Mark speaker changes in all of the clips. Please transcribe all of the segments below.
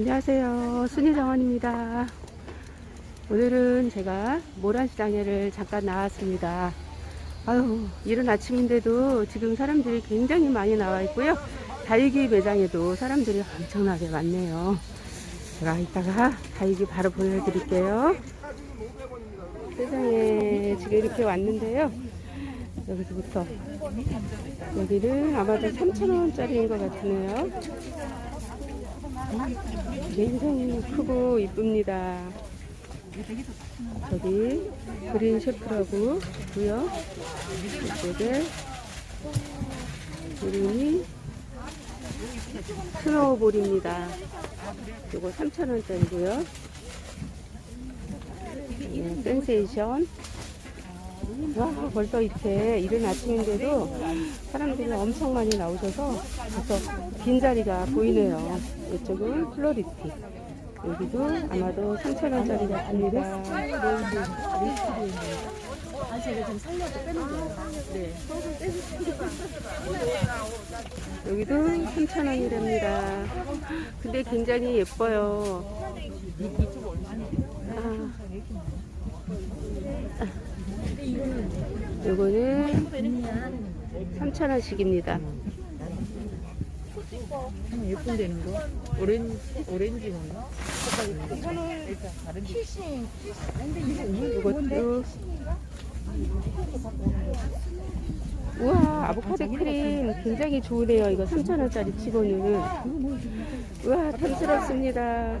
Speaker 1: 안녕하세요. 순희정원입니다. 오늘은 제가 모란시장에를 잠깐 나왔습니다. 아유, 이른 아침인데도 지금 사람들이 굉장히 많이 나와 있고요. 다육이 매장에도 사람들이 엄청나게 많네요. 제가 이따가 다육이 바로 보여드릴게요. 세상에 지금 이렇게 왔는데요. 여기서부터 여기는 아마도 3,000원짜리인 것 같으네요. 굉장히 크고 이쁩니다. 저기 그린 셰프라고 있고요. 이쪽에 그림이 스노우볼입니다. 이거 3,000원짜리고요. 네, 센세이션. 와, 벌써 이렇게 이른 아침인데도 사람들이 엄청 많이 나오셔서 벌써 빈자리가 보이네요. 이쪽은 플로리티. 여기도 아마도 3,000원짜리 같습니다.
Speaker 2: 아, 제가. 네.
Speaker 1: 여기도 3,000원이랍니다. 근데 굉장히 예뻐요. 아. 요거는 3,000원씩입니다.
Speaker 2: 예쁜 데는 거. 오렌지, 오렌지? 이거는 일단 다른 데.
Speaker 1: 이것도 우와 아보카도 크림 굉장히 좋으네요 이거 3,000원짜리 치고는 우와 탐스럽습니다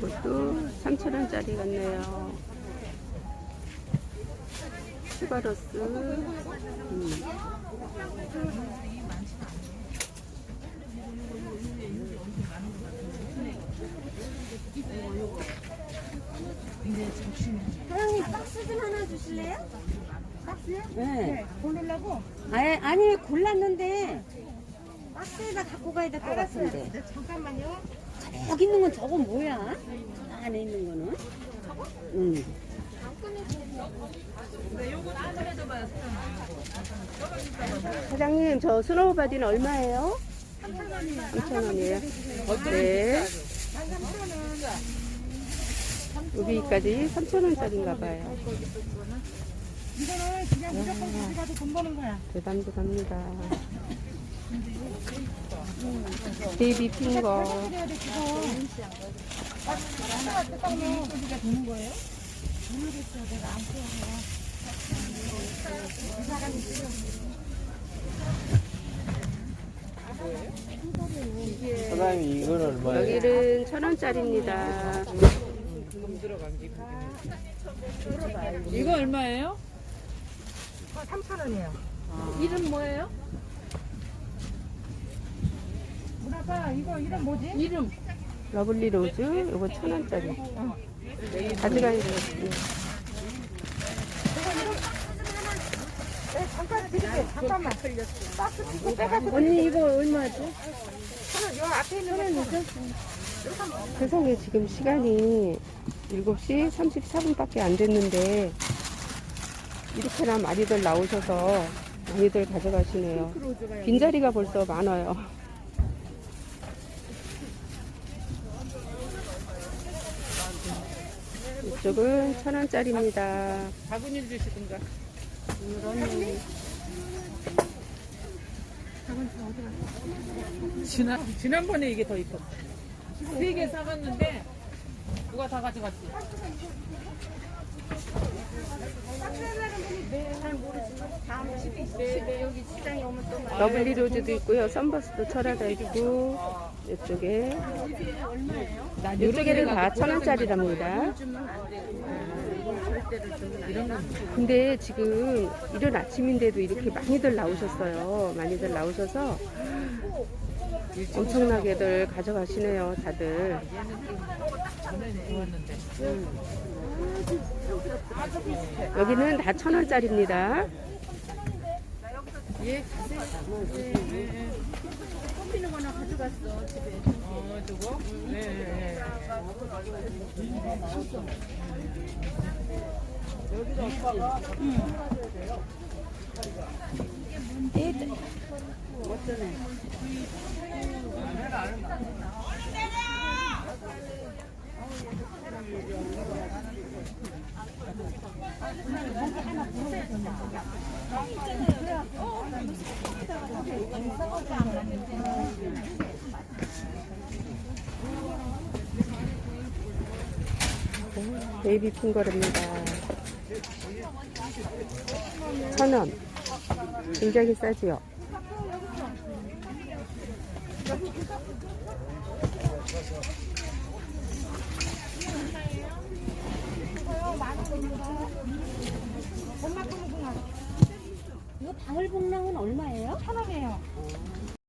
Speaker 1: 것도 3,000원짜리 같네요 슈바로스 음.
Speaker 3: 사장님 박스 좀 하나 주실래요?
Speaker 2: 네.
Speaker 3: 고르려고?
Speaker 2: 아니, 아니, 골랐는데,
Speaker 3: 박스에다 갖고 가야 될것 같은데.
Speaker 2: 네,
Speaker 3: 잠깐만요.
Speaker 2: 저기 있는 건 저거 뭐야? 저 안에 있는 거는? 저거? 응.
Speaker 1: 사장님 저 스노우 바디는 얼마예요? 3,000원이에요. 네. 여기까지 3,000원짜리인가 봐요.
Speaker 3: 이거는 그냥 무조건 가져가도 돈 버는 거야.
Speaker 1: 대담대답니다. 베이비 핑거.
Speaker 3: 해야 돼, 그거. 박스가 뜯어놓은 소리가 되는 거예요? 모르겠어요. 내가 안 써서. 이 사람이
Speaker 4: 사장님 이거는 얼마예요?
Speaker 1: 여기는 천 원짜리입니다.
Speaker 2: 이거 얼마예요?
Speaker 3: 3,000원이에요.
Speaker 2: 이름 뭐예요?
Speaker 3: 문아빠, 이거 이름 뭐지?
Speaker 2: 이름.
Speaker 1: 러블리 로즈, 요거 천 원짜리. 가져가야 되겠습니다.
Speaker 3: 네, 잠깐 드릴게요. 잠깐만. 박스 이거 빼가지고.
Speaker 2: 언니, 이거 얼마지?
Speaker 3: 저는 요 앞에 있는 거.
Speaker 1: 세상에 지금 시간이 7시 34분밖에 안 됐는데 이렇게나 많이들 나오셔서 많이들 가져가시네요. 빈자리가 벌써 많아요. 이쪽은 천 원짜리입니다.
Speaker 2: 바구니 주시든가. 지난, 지난번에 이게 더 이뻤어. 세개 사갔는데, 누가 다 가져갔지?
Speaker 1: 러블리 로즈도 있고요. 선버스도 철화가 있고 이쪽에 이쪽에는 다 천 원짜리랍니다.
Speaker 2: 이런 건
Speaker 1: 근데 지금 이른 아침인데도 이렇게 많이들 나오셨어요. 많이들 나오셔서 엄청나게들 가져가시네요, 다들.
Speaker 2: 좋았는데.
Speaker 1: 여기는 다 천 원짜리입니다.
Speaker 2: 예. 예, 예, 예.
Speaker 3: 콤비는 거나 가져갔어 집에.
Speaker 2: 어, 저거? 네, 네, 네.
Speaker 1: 베이비 핑거입니다. 천 원. 굉장히 싸지요.
Speaker 3: 이거 방울복랑은 얼마예요? 천 원이에요.